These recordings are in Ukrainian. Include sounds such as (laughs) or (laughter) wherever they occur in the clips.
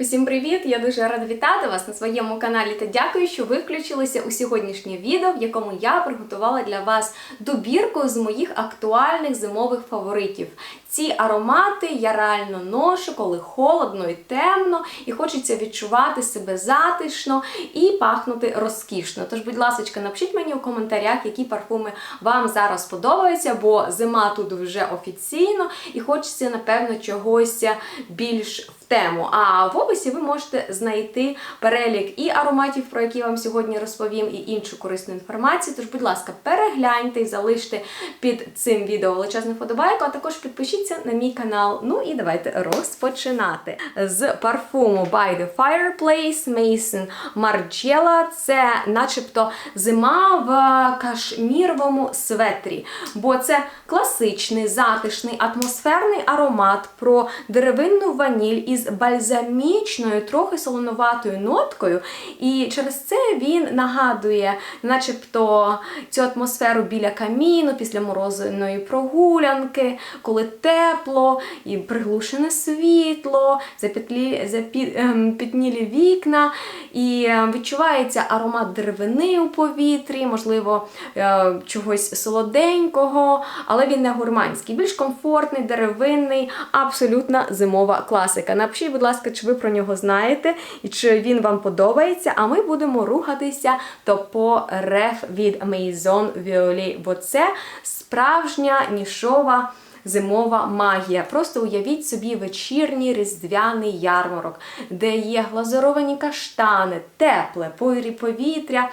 Усім привіт! Я дуже рада вітати вас на своєму каналі та дякую, що ви включилися у сьогоднішнє відео, в якому я приготувала для вас добірку з моїх актуальних зимових фаворитів. Ці аромати я реально ношу, коли холодно і темно, і хочеться відчувати себе затишно і пахнути розкішно. Тож, будь ласка, напишіть мені у коментарях, які парфуми вам зараз подобаються, бо зима тут вже офіційно, і хочеться, напевно, чогось більш тему. А в описі ви можете знайти перелік і ароматів, про які я вам сьогодні розповім, і іншу корисну інформацію. Тож, будь ласка, перегляньте і залиште під цим відео величезну вподобайку, а також підпишіться на мій канал. Ну і давайте розпочинати. З парфуму By the Fireplace Mason Margiela. Це начебто зима в кашміровому светрі, бо це класичний, затишний, атмосферний аромат про деревинну ваніль із бальзамічною, трохи солонуватою ноткою. І через це він нагадує, начебто, цю атмосферу біля каміну, після морозиної прогулянки, коли тепло і приглушене світло, запітлі, запі, ем, піднілі вікна, і ем, відчувається аромат деревини у повітрі, можливо, е, чогось солоденького, але він не гурманський, більш комфортний, деревинний, абсолютна зимова класика. Напишіть, будь ласка, чи ви про нього знаєте і чи він вам подобається. А ми будемо рухатися то по реф від Maison Violet, бо це справжня нішова. Зимова магія. Просто уявіть собі вечірній різдвяний ярмарок, де є глазуровані каштани, тепле повітря,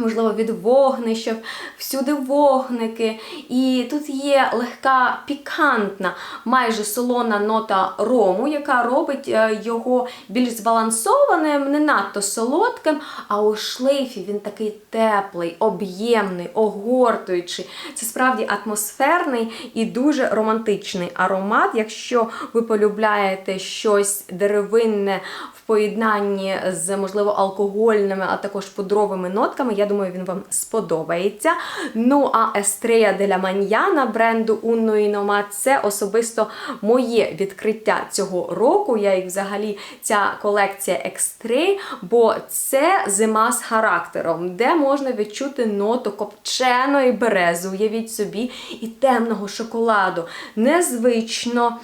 Можливо, від вогнища, всюди вогники. І тут є легка пікантна, майже солона нота рому, яка робить е, його більш збалансованим, не надто солодким. А у шлейфі він такий теплий, об'ємний, огортуючий. Це справді атмосферний і дуже романтичний аромат. Якщо ви полюбляєте щось деревинне в поєднанні з, можливо, алкогольними, а також пудровими нотками, я думаю, він вам сподобається. Ну, а Estrella della Mañana бренду Unno Inoma це особисто моє відкриття цього року. Я їх взагалі ця колекція Extray, бо це зима з характером, де можна відчути ноту копченої берези, уявіть собі, і темного шоколаду. Незвично,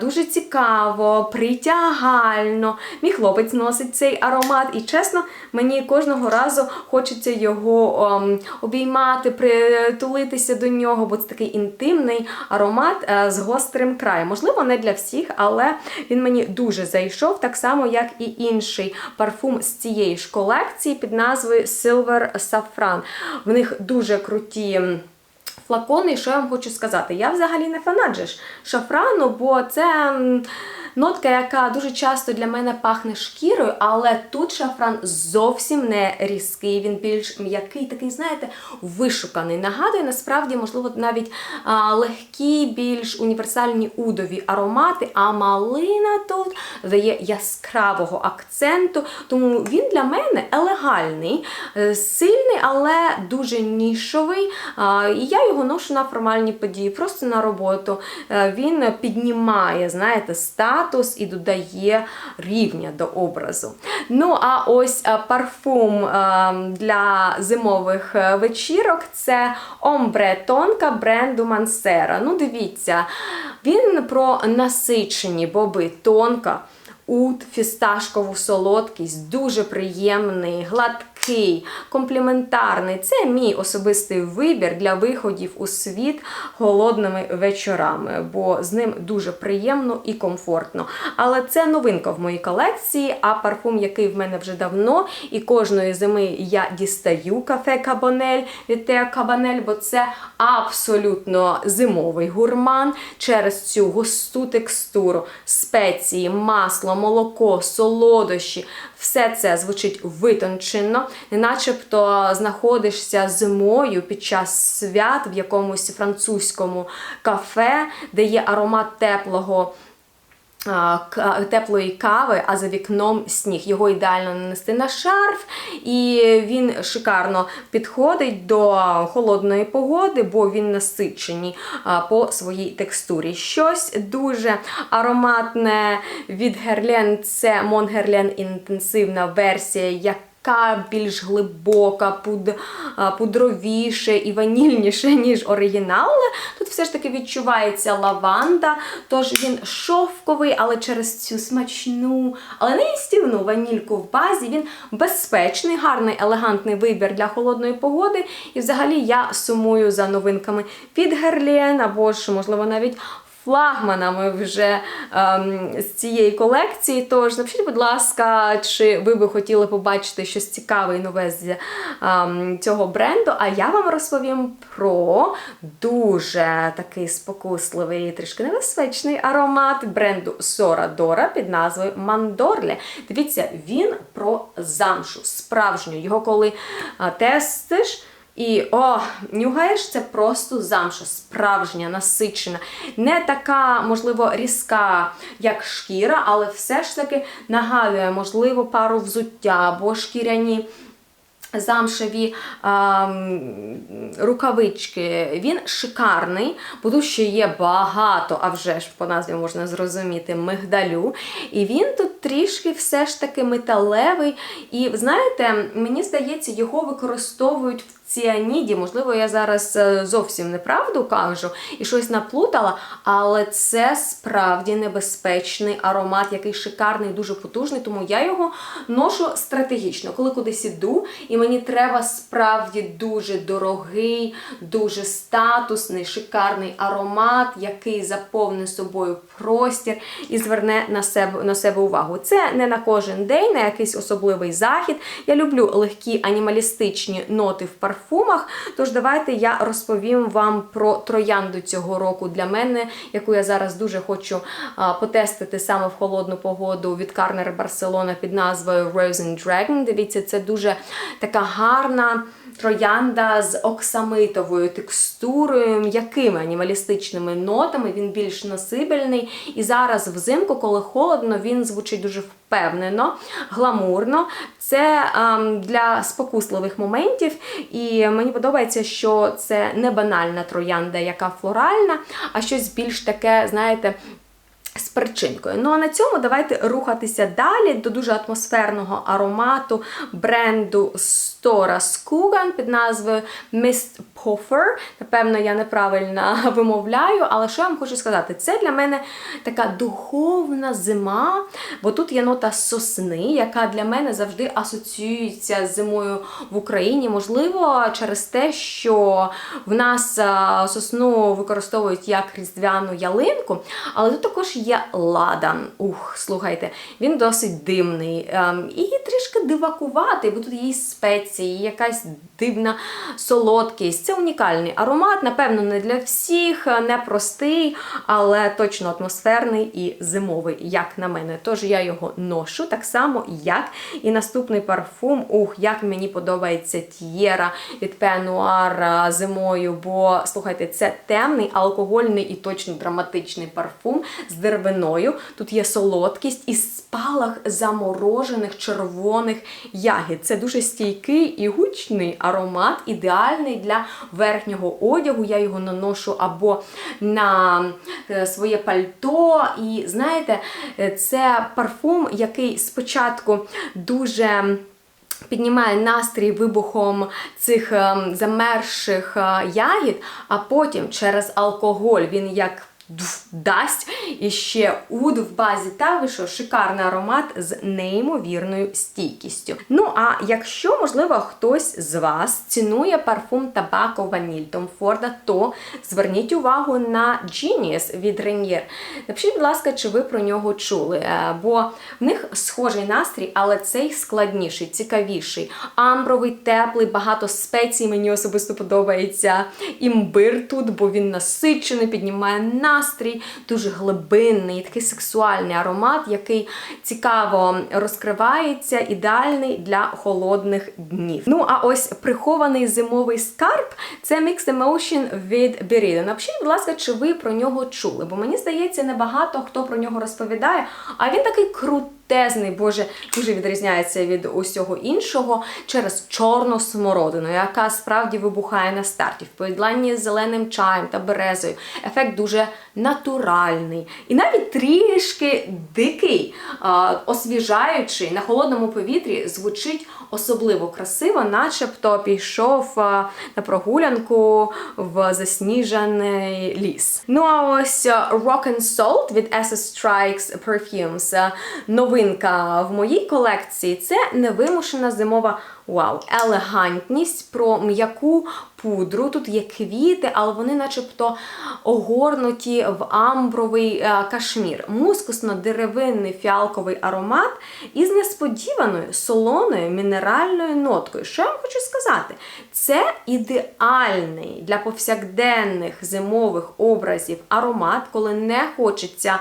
дуже цікаво, притягально. Мій хлопець носить цей аромат, і чесно, мені кожного разу хочеться його ем, обіймати, притулитися до нього, бо це такий інтимний аромат е, з гострим краєм. Можливо, не для всіх, але він мені дуже зайшов, так само, як і інший парфум з цієї ж колекції під назвою Silver Saffron. В них дуже круті. Флакони, і що я вам хочу сказати? Я взагалі не фанат же шафрану, бо це нотка, яка дуже часто для мене пахне шкірою, але тут шафран зовсім не різкий, він більш м'який, такий, знаєте, вишуканий. Нагадує, насправді, можливо, навіть а, легкі, більш універсальні удові аромати, а малина тут дає яскравого акценту, тому він для мене елегальний, е, сильний, але дуже нішовий. А, І я його ношу на формальні події, просто на роботу. Е, Він піднімає, знаєте, статус і додає рівня до образу. Ну, а ось е, парфум е, для зимових вечірок це Омбре Тонка бренду Мансера. Ну, дивіться, він про насичені боби тонка. Ут, фісташкову солодкість, дуже приємний, гладкий, компліментарний. Це мій особистий вибір для виходів у світ холодними вечорами, бо з ним дуже приємно і комфортно. Але це новинка в моїй колекції, а парфум, який в мене вже давно, і кожної зими я дістаю кафе Кабанель від Теа Кабанель, бо це абсолютно зимовий гурман через цю густу текстуру, спеції, масло, молоко, солодощі. Все це звучить витончено, начебто знаходишся зимою під час свят в якомусь французькому кафе, де є аромат теплого теплої кави, а за вікном сніг. Його ідеально нанести на шарф, і він шикарно підходить до холодної погоди, бо він насичений по своїй текстурі. Щось дуже ароматне від Герлен це Мон Герлен інтенсивна версія, яка яка більш глибока, пуд, пудровіше і ванільніше, ніж оригінал. Тут все ж таки відчувається лаванда, тож він шовковий, але через цю смачну, але не їстівну ванільку в базі. Він безпечний, гарний, елегантний вибір для холодної погоди. І взагалі я сумую за новинками від Герлен, або ж, можливо, навіть флагманами вже ем, з цієї колекції. Тож напишіть, будь ласка, чи ви би хотіли побачити щось цікаве і нове з ем, цього бренду. А я вам розповім про дуже такий спокусливий, трішки небезпечний аромат бренду Сора Дора під назвою Мандорлі. Дивіться, він про замшу справжню. Його коли тестиш. І о, нюгаєш, це просто замша, справжня, насичена. Не така, можливо, різка, як шкіра, але все ж таки нагадує, можливо, пару взуття або шкіряні. Замшеві а, рукавички. Він шикарний, тут ще є багато, а вже ж по назві можна зрозуміти, мигдалю. І він тут трішки все ж таки металевий. І знаєте, мені здається, його використовують в ціаніді. Можливо, я зараз е, зовсім неправду кажу і щось наплутала, але це справді небезпечний аромат, який шикарний, дуже потужний, тому я його ношу стратегічно, коли кудись іду, і мені треба справді дуже дорогий, дуже статусний, шикарний аромат, який заповнить собою простір і зверне на себе, на себе увагу. Це не на кожен день, на якийсь особливий захід. Я люблю легкі анімалістичні ноти в парфумах. Тож давайте я розповім вам про троянду цього року для мене, яку я зараз дуже хочу потестити саме в холодну погоду від Карнер Барселона під назвою Rose and Dragon. Дивіться, це дуже така гарна. Троянда з оксамитовою текстурою, м'якими анімалістичними нотами, він більш насибельний. І зараз взимку, коли холодно, він звучить дуже впевнено, гламурно. Це ем, для спокусливих моментів. І мені подобається, що це не банальна троянда, яка флоральна, а щось більш таке, знаєте, з перчинкою. Ну а на цьому давайте рухатися далі до дуже атмосферного аромату бренду Stora Skugan під назвою Mist Puffer. Напевно, я неправильно (laughs) вимовляю, але що я вам хочу сказати? Це для мене така духовна зима, бо тут є нота сосни, яка для мене завжди асоціюється з зимою в Україні. Можливо, через те, що в нас сосну використовують як різдвяну ялинку, але тут також є ладан. Ух, слухайте, він досить димний ем, і трішки дивакуватий, бо тут є спеції, якась дивна солодкість. Це унікальний аромат, напевно, не для всіх, не простий, але точно атмосферний і зимовий, як на мене. Тож я його ношу так само, як і наступний парфум. Ух, як мені подобається Т'єра від Пенуар зимою, бо слухайте, це темний, алкогольний і точно драматичний парфум з деревиною. Тут є солодкість і спалах заморожених червоних ягід. Це дуже стійкий і гучний аромат, ідеальний для верхнього одягу. Я його наношу або на е, своє пальто. І знаєте, е, це парфум, який спочатку дуже. Піднімає настрій вибухом цих ем, замерзших е, ягід, а потім через алкоголь він як дасть і ще уд в базі та ви що, шикарний аромат з неймовірною стійкістю. Ну, а якщо, можливо, хтось з вас цінує парфум табако ваніль Том Форда, то зверніть увагу на Genius від Renier. Напишіть, будь ласка, чи ви про нього чули, Е, бо в них схожий настрій, але цей складніший, цікавіший. Амбровий, теплий, багато спецій. Мені особисто подобається імбир тут, бо він насичений, піднімає настрій. Дуже глибинний, такий сексуальний аромат, який цікаво розкривається, ідеальний для холодних днів. Ну а ось прихований зимовий скарб це Mixed Emotion від Berida. Напишіть, будь ласка, чи ви про нього чули? Бо мені здається, небагато хто про нього розповідає. А він такий крутезний, боже, дуже відрізняється від усього іншого через чорну смородину, яка справді вибухає на старті в поєднанні з зеленим чаєм та березою. Ефект дуже натуральний і навіть трішки дикий, освіжаючий на холодному повітрі звучить особливо красиво, начебто пішов на прогулянку в засніжений ліс. Ну а ось Rock and Salt від SS Strikes Perfumes. Новинка в моїй колекції це невимушена зимова вау, елегантність про м'яку пудру. Тут є квіти, але вони начебто огорнуті в амбровий е, кашмір. Мускусно-деревинний фіалковий аромат із несподіваною солоною мінеральною ноткою. Що я вам хочу сказати? Це ідеальний для повсякденних зимових образів аромат, коли не хочеться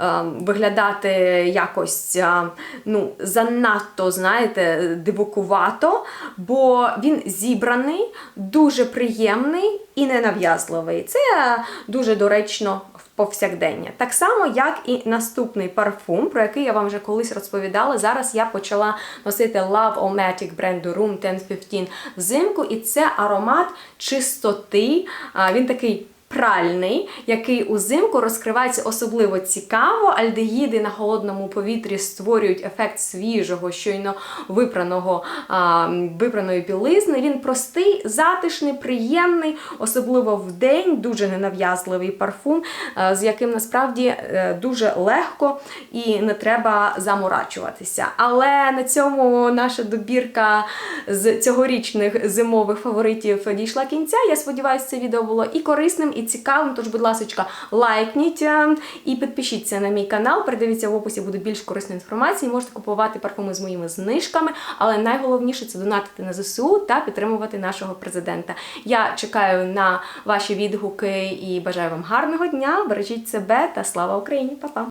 е, виглядати якось е, ну, занадто, знаєте, дивокувато, бо він зібраний, дуже приємний і ненав'язливий. Це дуже доречно в повсякдення. Так само, як і наступний парфум, про який я вам вже колись розповідала. Зараз я почала носити Love Omatic бренду Room 1015 взимку, і це аромат чистоти. Він такий. Пральний, який узимку розкривається особливо цікаво. Альдегіди на холодному повітрі створюють ефект свіжого, щойно випраного а, випраної білизни. Він простий, затишний, приємний, особливо в день, дуже ненав'язливий парфум, а, з яким насправді е, дуже легко і не треба заморачуватися. Але на цьому наша добірка з цьогорічних зимових фаворитів дійшла кінця. Я сподіваюся, це відео було і корисним, і цікавим. Тож, будь ласка, лайкніть е, і підпишіться на мій канал. Передивіться в описі буде більш корисної інформації. Можете купувати парфуми з моїми знижками, але найголовніше це донатити на ЗСУ та підтримувати нашого президента. Я чекаю на ваші відгуки і бажаю вам гарного дня. Бережіть себе та слава Україні! Па-па!